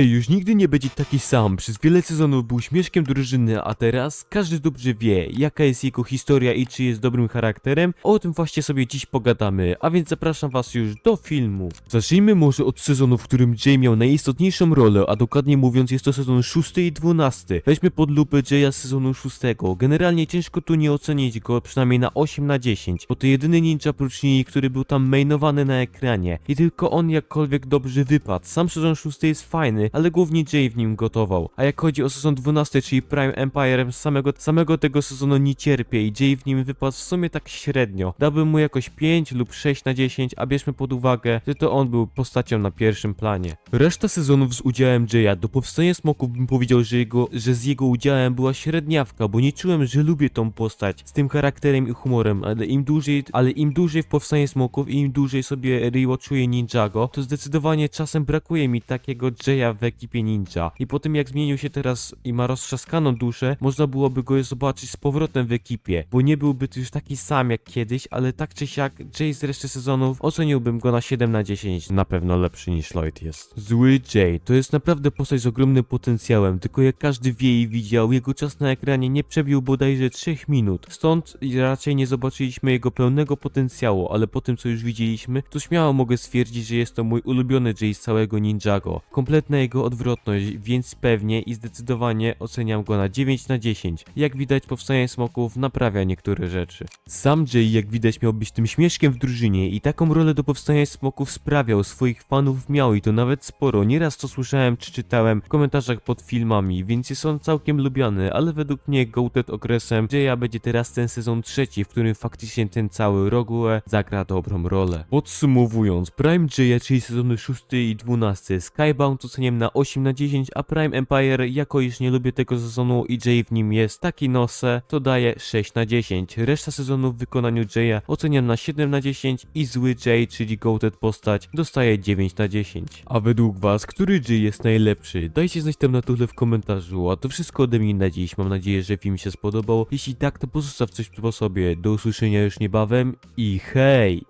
Już nigdy nie będzie taki sam. Przez wiele sezonów był śmieszkiem drużyny, a teraz każdy dobrze wie, jaka jest jego historia i czy jest dobrym charakterem. O tym właśnie sobie dziś pogadamy, a więc zapraszam was już do filmu. Zacznijmy może od sezonu, w którym Jay miał najistotniejszą rolę, a dokładnie mówiąc jest to sezon 6 i 12. Weźmy pod lupę Jaya z sezonu 6. Generalnie ciężko tu nie ocenić go przynajmniej na 8 na 10, bo to jedyny ninja prócz niej, który był tam mainowany na ekranie. I tylko on jakkolwiek dobrze wypadł. Sam sezon 6 jest fajny, ale głównie Jay w nim gotował. A jak chodzi o sezon 12, czyli Prime Empire, samego, samego tego sezonu nie cierpię i Jay w nim wypadł w sumie tak średnio. Dałbym mu jakoś 5 lub 6 na 10, a bierzmy pod uwagę, że to on był postacią na pierwszym planie. Reszta sezonów z udziałem Jaya, do powstania smoków bym powiedział, że, jego, że z jego udziałem była średniawka, bo nie czułem, że lubię tą postać z tym charakterem i humorem, ale im dłużej, ale im dłużej w powstanie smoków i im dłużej sobie rewatchuję Ninjago, to zdecydowanie czasem brakuje mi takiego Jaya w ekipie ninja. I po tym jak zmienił się teraz i ma roztrzaskaną duszę, można byłoby go zobaczyć z powrotem w ekipie, bo nie byłby to już taki sam jak kiedyś, ale tak czy siak Jay z reszty sezonów oceniłbym go na 7 na 10, na pewno lepszy niż Lloyd jest. Zły Jay to jest naprawdę postać z ogromnym potencjałem, tylko jak każdy wie i widział, jego czas na ekranie nie przebił bodajże 3 minut, stąd raczej nie zobaczyliśmy jego pełnego potencjału, ale po tym co już widzieliśmy, to śmiało mogę stwierdzić, że jest to mój ulubiony Jay z całego Ninjago. Kompletna jego odwrotność, więc pewnie i zdecydowanie oceniam go na 9 na 10. Jak widać powstanie smoków naprawia niektóre rzeczy. Sam Jay jak widać miał być tym śmieszkiem w drużynie i taką rolę do powstania smoków sprawiał, swoich fanów miał i to nawet sporo. Nieraz to słyszałem czy czytałem w komentarzach pod filmami, więc jest on całkiem lubiany, ale według mnie gołted okresem Jaya będzie teraz ten sezon trzeci, w którym faktycznie ten cały Rogue zagra dobrą rolę. Podsumowując, Prime Jaya, czyli sezony 6 i 12, Skybound oceniam na 8 na 10, a Prime Empire, jako iż nie lubię tego sezonu i Jay w nim jest taki nosę, to daję 6 na 10. Reszta sezonu w wykonaniu Jaya oceniam na 7 na 10 i zły Jay, czyli gołted postać, dostaje 9 na 10. A według was, który Jay jest najlepszy? Dajcie znać tam na dole w komentarzu, a to wszystko ode mnie na dziś. Mam nadzieję, że film się spodobał. Jeśli tak, to pozostaw coś po sobie. Do usłyszenia już niebawem i hej!